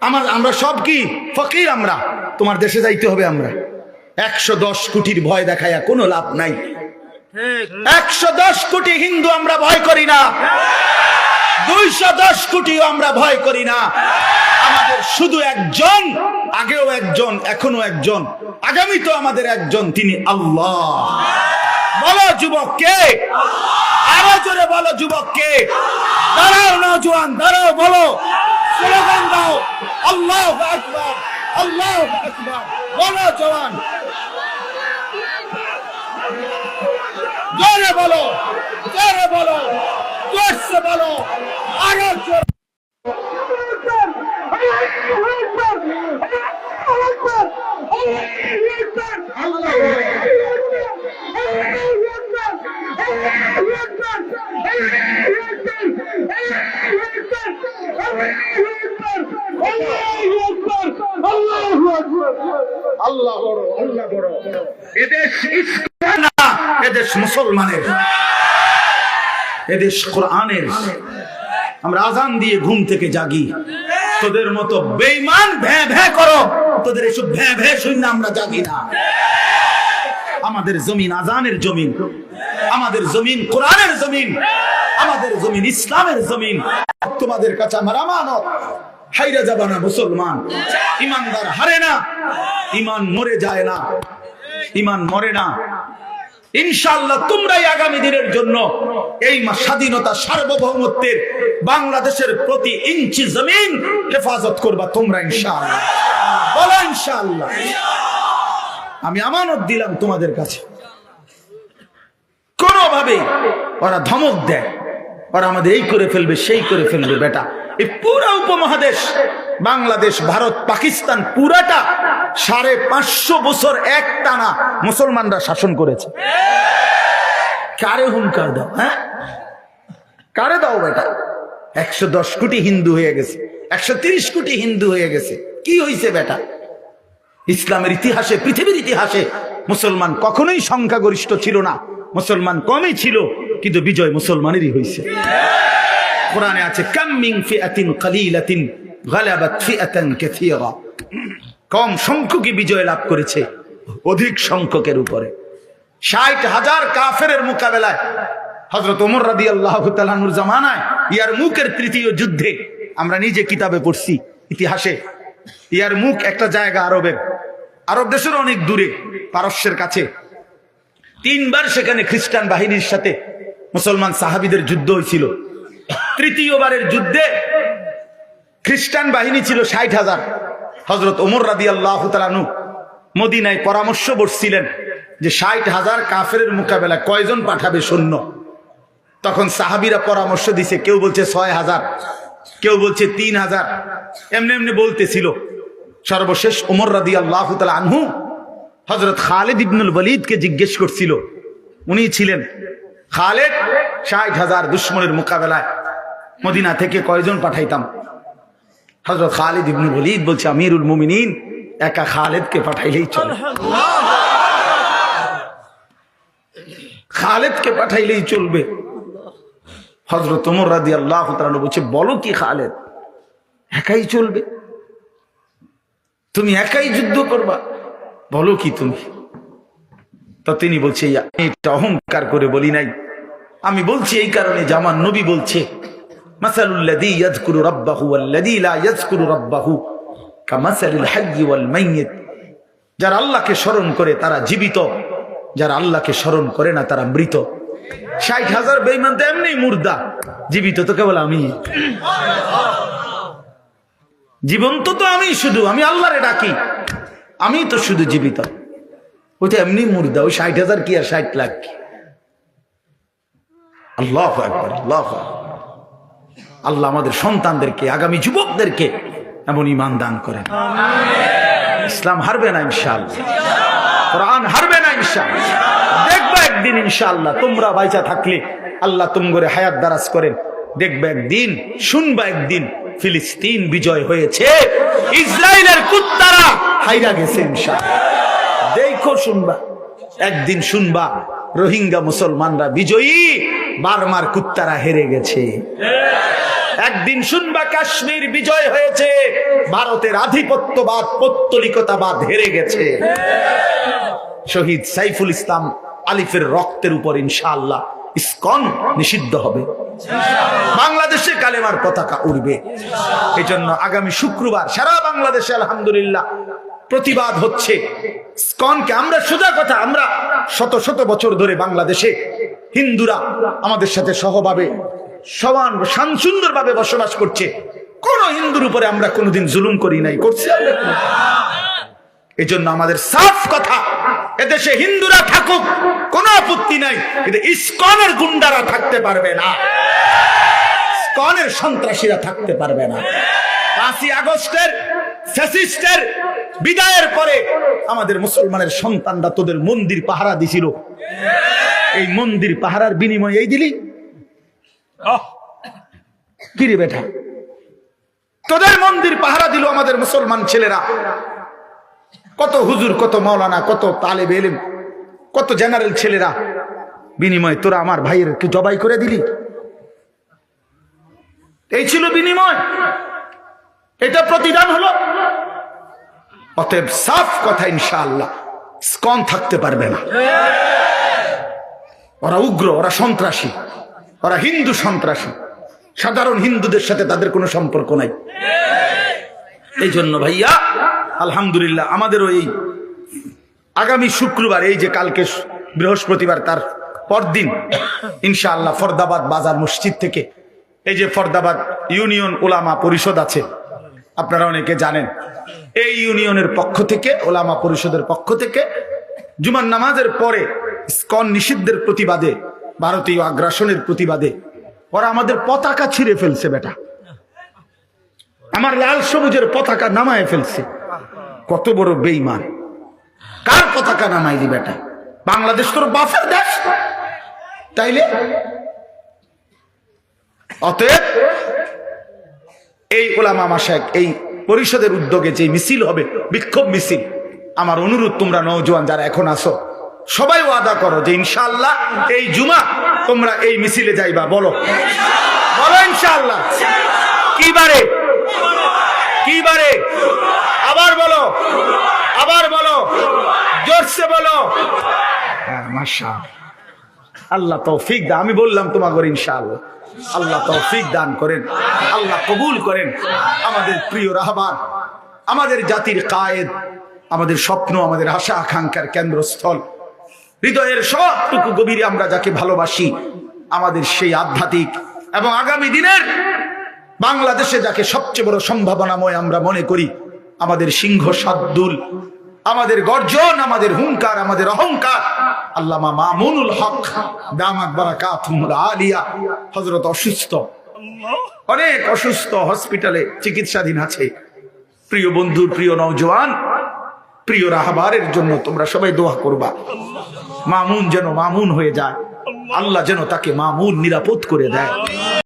আমার, আমরা সব কি? ফকির আমরা। তোমার দেশে যাইতে হবে আমরা। একশো দশ কোটির ভয় দেখায়া কোনো লাভ নাই। একশো দশ কোটি হিন্দু আমরা ভয় করি না। দুইশো দশ কোটিও আমরা ভয় করি না। আমাদের শুধু একজন, আগেও একজন, এখনও একজন আগামী তো আমাদের একজন, তিনি আল্লাহ। বলো যুবক কে আরও জোরে বলো যুবক কে দাঁড়াও নজওয়ান, দাঁড়াও, বলো। স্লোগান দাও। আল্লাহ আকবার আল্লাহ আকবার। বলো জওয়ান। জোরে বলো জোরে বলো, জোরসে বলো, আরও জোরে। আল্লাহ বড়, আল্লাহ বড়। এদেশ না, এদেশ মুসলমানের। এদেশ কোরআনের। আমরা আজান দিয়ে ঘুম থেকে জাগি। তোদের মতো বেইমান ভ্যাঁ ভ্যাঁ করো। তোদের এসব ভ্যাঁ ভ্যাঁ শুনে আমরা জাগি না। আমাদের জমিন আজানের জমিন। আমাদের জমিন কোরআনের জমিন। আমাদের জমিন ইসলামের জমিন। তোমাদের কাছে আমার আমানত। হাইরা যাবা না মুসলমান। ইমানদার হারে না। ইমান মরে যায় না। ইমান মরে না। ইনশাআল্লাহ তোমরাই আগামী দিনের জন্য এই স্বাধীনতা সার্বভৌমত্বের বাংলাদেশের প্রতি ইঞ্চি জমিন হেফাজত করবা তোমরা ইনশাআল্লাহ। বলো ইনশাআল্লাহ। আমি আমানত দিলাম তোমাদের কাছে। কোনোভাবে ওরা ধমক দেয়। ওরা আমাদের এই করে ফেলবে, সেই করে ফেলবে, বেটা। এই পুরো উপমহাদেশ, বাংলাদেশ, ভারত, পাকিস্তান, পুরাটা সাড়ে পাঁচশো বছর এক টানা মুসলমানরা শাসন করেছে। কারে হুঙ্কার দাও হ্যাঁ? কারে দাও, বেটা? একশো দশ কোটি হিন্দু হয়ে গেছে, একশো তিরিশ কোটি হিন্দু হয়ে গেছে। কি হয়েছে বেটা? ইসলামের ইতিহাসে, পৃথিবীর ইতিহাসে মুসলমান কখনোই সংখ্যাগরিষ্ঠ ছিল না, মুসলমান কমই ছিল। কিন্তু বিজয় মুসলমানেরই হয়েছে কোরআনে আছে কাম্মিং ফিআতিন কালিলাতিন গালাবাত ফিআতান কাসীরা। কম সংখ্যকই বিজয় লাভ করেছে, অধিক সংখ্যকের উপরে। ষাট হাজার কাফেরের মোকাবেলায় হজরত ওমর রাদি আল্লাহ তালানুর জামানায় ইয়ার মুখের তৃতীয় যুদ্ধে আমরা নিজে কিতাবে পড়ছি ইতিহাসে। ইয়ার মুখ একটা জায়গা আরবের। আরব দেশের অনেক দূরে, পারস্যের কাছে। তিনবার সেখানে খ্রিস্টান বাহিনীর সাথে মুসলমান সাহাবিদের যুদ্ধ হয়েছিল। তৃতীয়বারের যুদ্ধে খ্রিস্টান বাহিনী ছিল ষাট হাজার। হজরত ওমর রাদি আল্লাহ তালানু মদিনায় পরামর্শ বসছিলেন যে ষাট হাজার কাফের মোকাবেলা কয়জন পাঠাবে সৈন্য? তখন সাহাবিরা পরামর্শ দিছে, কেউ বলছে ছয় হাজার, কেউ বলছে তিন হাজার। এমনি এমনি বলতেছিল। সর্বশেষ ওমর রাদি আল্লাহ আনহু হজরত খালেদ ইবনুল ওয়ালিদকে জিজ্ঞেস করছিল। উনি ছিলেন খালেদ, ষাট হাজার দুশ্মনের মোকাবেলায় মদিনা থেকে কয়জন পাঠাইতাম? হজরত খালিদ ইবনুল ওয়ালিদ বলছে, আমিরুল মুমিনিন, একা খালেদকে পাঠাইলেই চলে। খালেদকে পাঠাইলেই চলবে। হজরত ওমর রাদি আল্লাহ বলছে, বলো কি খালেদ, একাই চলবে? তুমি একাই যুদ্ধ করবা? বলো কি তুমি? তো তিনি বলছে আমি এটা অহংকার করে বলি নাই। আমি বলছি এই কারণে যে আমার নবী বলছে, মাসালুল্লাযী ইয়াযকুরু রাব্বাহু ওয়াল্লাযী লা ইয়াযকুরু রাব্বাহু কামাসালিল মাইয়িত। যারা আল্লাহকে স্মরণ করে তারা জীবিত, যারা আল্লাহকে স্মরণ করে না তারা মৃত। ষাট হাজার বেইমান তো এমনি মুর্দা, জীবিত তো কেবল আমি। জীবন্ত তো আমি শুধু, আমি আল্লাহরে ডাকি আমি তো শুধু জীবিত। ওইটা এমনি মুর্দা, ওই ষাট হাজার কি আর ষাট লাখ? কি আল্লাহ একবার আল্লাহ আল্লাহ আমাদের সন্তানদেরকে, আগামী যুবকদেরকে এমন ইমান দান করেন। ইসলাম হারবে না ইনশাআল্লাহ। কোরআন হারবে না ইনশাআল্লাহ। দেখবে একদিন ইনশাআল্লাহ তোমরা বাইচা থাকলে আল্লাহ তুম করে হায়াত দারাজ করেন। দেখবে একদিন, শুনবা একদিন ফিলিস্তিন বিজয় হয়েছে। ইসরায়েলের কুত্তারা হাইরা গেছে ইনশাআল্লাহ। দেখো শুনবা। একদিন শুনবা, রোহিঙ্গা মুসলমানরা বিজয়ী, বারমার কুত্তারা হেরে গেছে। একদিন শুনবা, কাশ্মীর বিজয় হয়েছে, ভারতের আধিপত্যবাদ, পত্তলিকতাবাদ হেরে গেছে। শহীদ সাইফুল ইসলাম আলিফের রক্তের উপর ইনশাআল্লাহ ইস্কন নিষিদ্ধ হবে। বাংলাদেশে কালেমার পতাকা উড়বে। এই জন্য আগামী শুক্রবার সারা বাংলাদেশে আলহামদুলিল্লাহ প্রতিবাদ হচ্ছে। স্কনকে আমরা সোজা কথা, আমরা শত শত বছর ধরে বাংলাদেশে হিন্দুরা আমাদের সাথে সহভাবে, সমান শান সুন্দরভাবে বসবাস করছে। কোন হিন্দুর উপরে আমরা কোনোদিন জুলুম করি নাই, করছি আমরা কোনোদিন? এই জন্য আমাদের সাফ কথা, এদেশে হিন্দুরা থাকুক, কোনো আপত্তি নাই, কিন্তু ইস্কনের গুন্ডারা থাকতে পারবে না। ইস্কনের সন্ত্রাসীরা থাকতে পারবে না। পাঁচই আগস্টের, ফ্যাসিস্টের বিদায়ের পরে আমাদের মুসলমানের সন্তানরা তোদের মন্দির পাহারা দিছিল। এই মন্দির পাহারার বিনিময়ে এই দিলি? কিরে বেটা? তোদের মন্দির পাহারা দিল আমাদের মুসলমান ছেলেরা। কত হুজুর কত মাওলানা কত তালেব এলেম কত জেনারেল ছেলেরা। বিনিময় তোরা আমার ভাইয়ের কি জবাই করে দিলি। এই ছিল বিনিময়। এটা প্রতিদান হলো। অতএব সাফ কথা ইনশাআল্লাহ। স্কন থাকতে পারবে না। ওরা উগ্র, ওরা সন্ত্রাসী, ওরা হিন্দু সন্ত্রাসী। সাধারণ হিন্দুদের সাথে তাদের কোনো সম্পর্ক নাই। এই জন্য ভাইয়া, আলহামদুলিল্লাহ, আমাদেরও এই আগামী শুক্রবার, এই যে কালকে বৃহস্পতিবার তার পরদিন, ইনশাআল্লাহ ফরদাবাদ বাজার মসজিদ থেকে, এই যে ফরদাবাদ ইউনিয়ন ওলামা পরিষদ আছে, আপনারা অনেকে জানেন এই ইউনিয়নের পক্ষ থেকে, ওলামা পরিষদের পক্ষ থেকে, জুমার নামাজের পরে স্কন নিষিদ্ধের প্রতিবাদে, ভারতীয় আগ্রাসনের প্রতিবাদে, ওরা আমাদের পতাকা ছিঁড়ে ফেলছে বেটা। আমার লাল সবুজের পতাকা নামায় ফেলছে। কত বড় বেইমান কার পতাকা নামাইলি বেটা? বাংলাদেশ তোর বাফের দেশ। তাইলে? অতএব, এই ওলামা মাসাক এই পরিষদের উদ্যোগে যে মিছিল হবে, বিক্ষোভ মিছিল, আমার অনুরোধ তোমরা নৌজওয়ান যারা এখন আসো সবাই ওয়াদা করো যে ইনশাল্লাহ এই জুমা তোমরা এই মিছিলে যাইবা, বলো। বলো ইনশাআল্লাহ। কি বারে? কি বারে? আবার বলো। আবার বলো। জোরসে বলো। হ্যাঁ মাশা আল্লাহ তৌফিক দা আমি বললাম তোমাকে ইনশাআল্লাহ। আল্লাহ তৌফিক দান করেন, আল্লাহ কবুল করেন। আমাদের প্রিয় রাহবার আমাদের জাতির কায়েদ, আমাদের স্বপ্ন, আমাদের আশা, আকাঙ্ক্ষার কেন্দ্রস্থল। হৃদয়ের সবটুকু গভীরে আমরা যাকে ভালোবাসি, আমাদের সেই আধ্যাত্মিক এবং আগামী দিনের বাংলাদেশে যাকে সবচেয়ে বড় সম্ভাবনাময় আমরা মনে করি, আমাদের সিংহ সাদ্দুল। আমাদের গর্জন, আমাদের হুঙ্কার আমাদের অহংকার। আল্লামা মামুনুল হক দামাক বারাকাতুল আলিয়া, হযরত অসুস্থ। অনেক অসুস্থ হসপিটালে চিকিৎসাধীন আছে। প্রিয় বন্ধু প্রিয় নওজওয়ান প্রিয় রাহাবারের জন্য তোমরা সবাই দোয়া করবা। মামুন যেন মামুন হয়ে যায়। আল্লাহ যেন তাকে মামুন নিরাপদ করে দেয়।